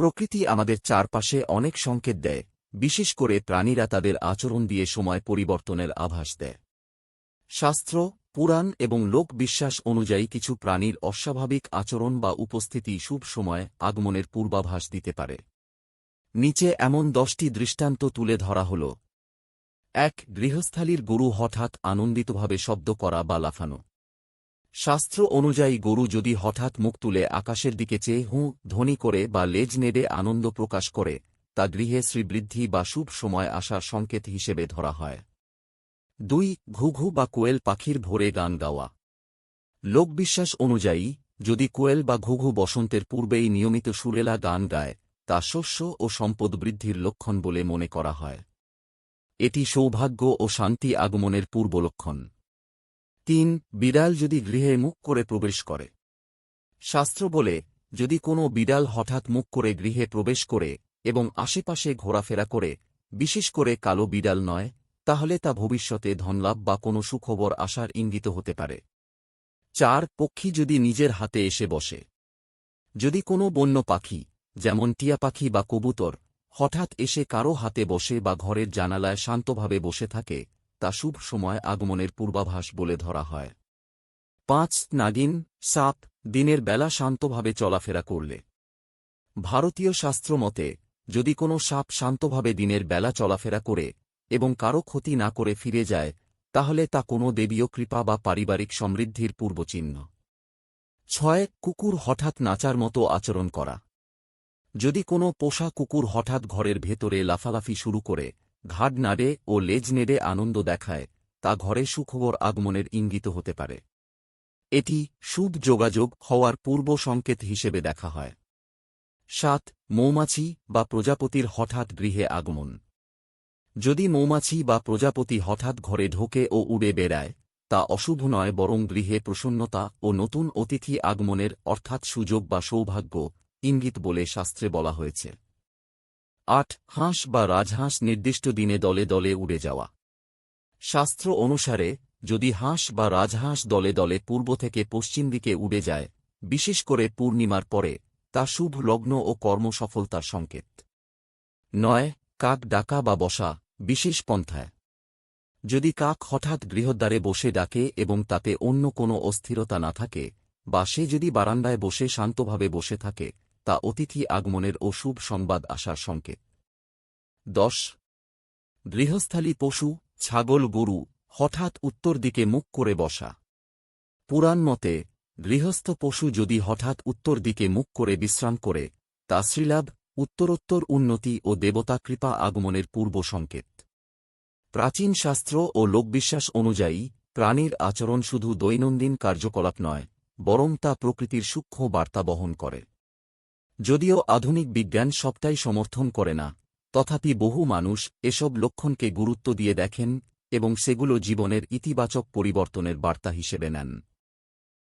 প্রকৃতি আমাদের চারপাশে অনেক সংকেত দেয়, বিশেষ করে প্রাণীরা তাদের আচরণ দিয়ে সময় পরিবর্তনের আভাস দেয়। শাস্ত্র, পুরাণ এবং লোক বিশ্বাস অনুযায়ী কিছু প্রাণীর অস্বাভাবিক আচরণ বা উপস্থিতি শুভ সময় আগমনের পূর্বাভাস দিতে পারে। নিচে এমন দশটি দৃষ্টান্ত তুলে ধরা হল। এক, গৃহস্থালীর গরু হঠাৎ আনন্দিতভাবে শব্দ করা বা লাফানো। শাস্ত্র অনুযায়ী গরু যদি হঠাৎ মুখ তুলে আকাশের দিকে চেয়ে হুঁ ধ্বনি করে বা লেজ নেড়ে আনন্দ প্রকাশ করে, তা গৃহে শ্রীবৃদ্ধি বা শুভ সময় আসার সংকেত হিসেবে ধরা হয়। দুই ঘুঘু বা কোয়েল পাখির ভোরে গান গাওয়া। লোকবিশ্বাস অনুযায়ী, যদি কোয়েল বা ঘুঘু বসন্তের পূর্বেই নিয়মিত সুরেলা গান গায়, তা শস্য ও সম্পদ বৃদ্ধির লক্ষণ বলে মনে করা হয়। এটি সৌভাগ্য ও শান্তি আগমনের পূর্বলক্ষণ। তিন, বিড়াল যদি গৃহে মুখ করে প্রবেশ করে। শাস্ত্র বলে, যদি কোনো বিড়াল হঠাৎ মুখ করে গৃহে প্রবেশ করে এবং আশেপাশে ঘোরাফেরা করে, বিশেষ করে কালো বিড়াল নয়, তাহলে তা ভবিষ্যতে ধনলাভ বা কোনো সুখবর আসার ইঙ্গিত হতে পারে। চার, পক্ষী যদি নিজের হাতে এসে বসে। যদি কোনো বন্য পাখি, যেমন টিয়া পাখি বা কবুতর, হঠাৎ এসে কারও হাতে বসে বা ঘরের জানালায় শান্তভাবে বসে থাকে তা শুভ সময় আগমনের পূর্বাভাস বলে ধরা হয়। পাঁচ নাগিন সাপ দিনের বেলা শান্তভাবে চলাফেরা করলে। ভারতীয় শাস্ত্র মতে, যদি কোনো সাপ শান্তভাবে দিনের বেলা চলাফেরা করে এবং কারও ক্ষতি না করে ফিরে যায়, তাহলে তা কোনো দেবীয় কৃপা বা পারিবারিক সমৃদ্ধির পূর্বচিহ্ন। ছয়, কুকুর হঠাৎ নাচার মতো আচরণ করা। যদি কোনো পোষা কুকুর হঠাৎ ঘরের ভেতরে লাফালাফি শুরু করে ঘাড় নাড়ে ও লেজ নেড়ে আনন্দ দেখায়, তা ঘরে সুখবর আগমনের ইঙ্গিত হতে পারে। এটি শুভ যোগাযোগ হওয়ার পূর্ব সংকেত হিসেবে দেখা হয়। সাত, মৌমাছি বা প্রজাপতির হঠাৎ গৃহে আগমন। যদি মৌমাছি বা প্রজাপতি হঠাৎ ঘরে ঢোকে ও উড়ে বেড়ায়, তা অশুভ নয় বরং গৃহে প্রসন্নতা ও নতুন অতিথি আগমনের অর্থাৎ সুযোগ বা সৌভাগ্য ইঙ্গিত বলে শাস্ত্রে বলা হয়েছে। আট, হাঁস বা রাজহাঁস নির্দিষ্ট দিনে দলে দলে উড়ে যাওয়া। শাস্ত্র অনুসারে, যদি হাঁস বা রাজহাঁস দলে দলে পূর্ব থেকে পশ্চিম দিকে উড়ে যায়, বিশেষ করে পূর্ণিমার পরে, তা শুভ লগ্ন ও কর্মসফলতার সংকেত। নয়, কাক ডাকা বা বসা, বিশেষ পন্থায়। যদি কাক হঠাৎ গৃহদ্বারে বসে ডাকে এবং তাতে অন্য কোনো অস্থিরতা না থাকে, বা সে যদি বারান্দায় বসে শান্তভাবে বসে থাকে তা অতিথি আগমনের ও শুভ সংবাদ আসার সংকেত। দশ। গৃহস্থালী পশু, ছাগল, গরু হঠাৎ উত্তর দিকে মুখ করে বসা। পুরাণ মতে, গৃহস্থ পশু যদি হঠাৎ উত্তর দিকে মুখ করে বিশ্রাম করে, তা শ্রীলাভ উত্তরোত্তর উন্নতি ও দেবতা কৃপা আগমনের পূর্ব সংকেত। প্রাচীন শাস্ত্র ও লোকবিশ্বাস অনুযায়ী, প্রাণীর আচরণ শুধু দৈনন্দিন কার্যকলাপ নয়, বরং তা প্রকৃতির সূক্ষ্ম বার্তা বহন করে। যদিও আধুনিক বিজ্ঞান সবটাই সমর্থন করে না, তথাপি বহু মানুষ এসব লক্ষণকে গুরুত্ব দিয়ে দেখেন এবং সেগুলো জীবনের ইতিবাচক পরিবর্তনের বার্তা হিসেবে নেন।